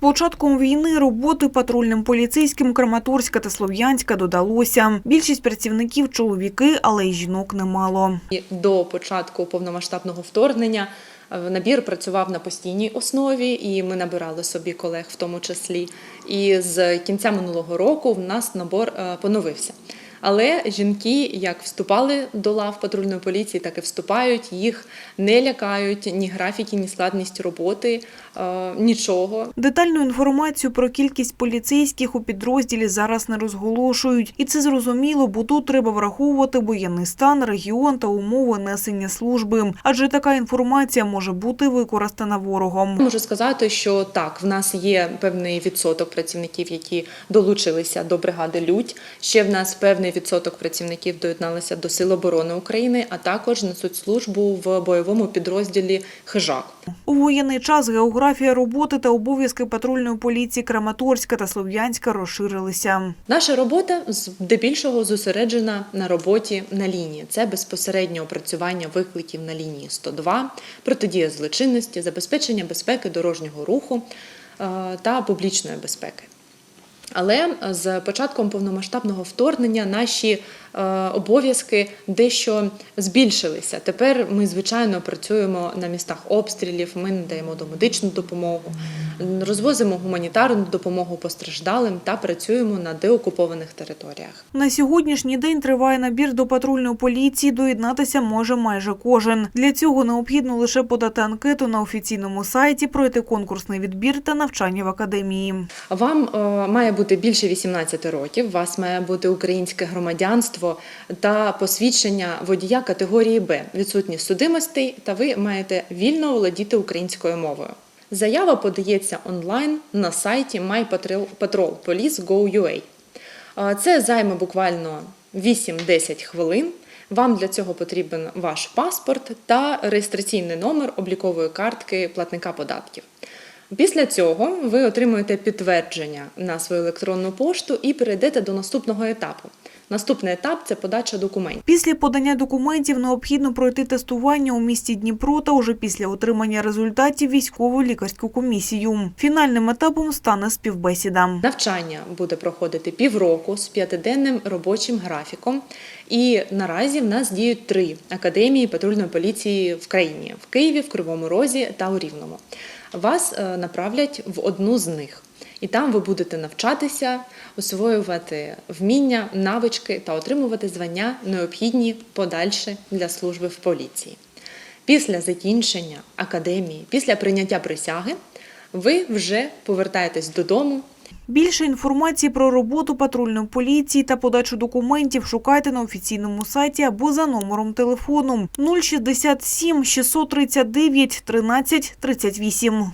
початком війни роботи патрульним поліцейським Краматорська та Слов'янська додалося. Більшість працівників чоловіки, але й жінок немало. До початку повномасштабного вторгнення е, набір працював на постійній основі, і ми набирали собі колег в тому числі. І з кінця минулого року в нас набор е, поновився. Але жінки як вступали до лав патрульної поліції, так і вступають. Їх не лякають ні графіки, ні складність роботи, е, нічого. Детальну інформацію про кількість поліцейських у підрозділі зараз не розголошують. І це зрозуміло, бо тут треба враховувати воєнний стан, регіон та умови несення служби. Адже така інформація може бути використана ворогом. Можу сказати, що так, в нас є певний відсоток працівників, які долучилися до бригади Людь. Ще в нас певний відсоток працівників доєдналися до Сил оборони України, а також несуть службу в бойовому підрозділі Хижак. У воєнний час географія роботи та обов'язки патрульної поліції Краматорська та Слов'янська розширилися. Наша робота здебільшого зосереджена на роботі на лінії. Це безпосередньо опрацювання викликів на лінії 102, протидія злочинності, забезпечення безпеки дорожнього руху е, та публічної безпеки. Але з початком повномасштабного вторгнення наші е, обов'язки дещо збільшилися. Тепер ми, звичайно, працюємо на містах обстрілів, ми надаємо домедичну допомогу, розвозимо гуманітарну допомогу постраждалим та працюємо на деокупованих територіях. На сьогоднішній день триває набір до патрульної поліції. Доєднатися може майже кожен. Для цього необхідно лише подати анкету на офіційному сайті, пройти конкурсний відбір та навчання в академії. Вам е, має бути більше 18 років, у вас має бути українське громадянство та посвідчення водія категорії Б, відсутність судимостей, та ви маєте вільно володіти українською мовою. Заява подається онлайн на сайті mypatrolpolice.go.ua. Це займе буквально 8-10 хвилин. Вам для цього потрібен ваш паспорт та реєстраційний номер облікової картки платника податків. Після цього ви отримуєте підтвердження на свою електронну пошту і перейдете до наступного етапу. Наступний етап це подача документів. Після подання документів необхідно пройти тестування у місті Дніпро та уже після отримання результатів військову лікарську комісію. Фінальним етапом стане співбесіда. Навчання буде проходити півроку з п'ятиденним робочим графіком. І наразі в нас діють три академії патрульної поліції в країні в Києві, в Кривому Розі та у Рівному. Вас е, направлять в одну з них. І там ви будете навчатися, освоювати вміння, навички та отримувати звання, необхідні подальше для служби в поліції. Після закінчення академії, після прийняття присяги, ви вже повертаєтесь додому Більше інформації про роботу патрульної поліції та подачу документів шукайте на офіційному сайті або за номером телефону 067 639 13 38.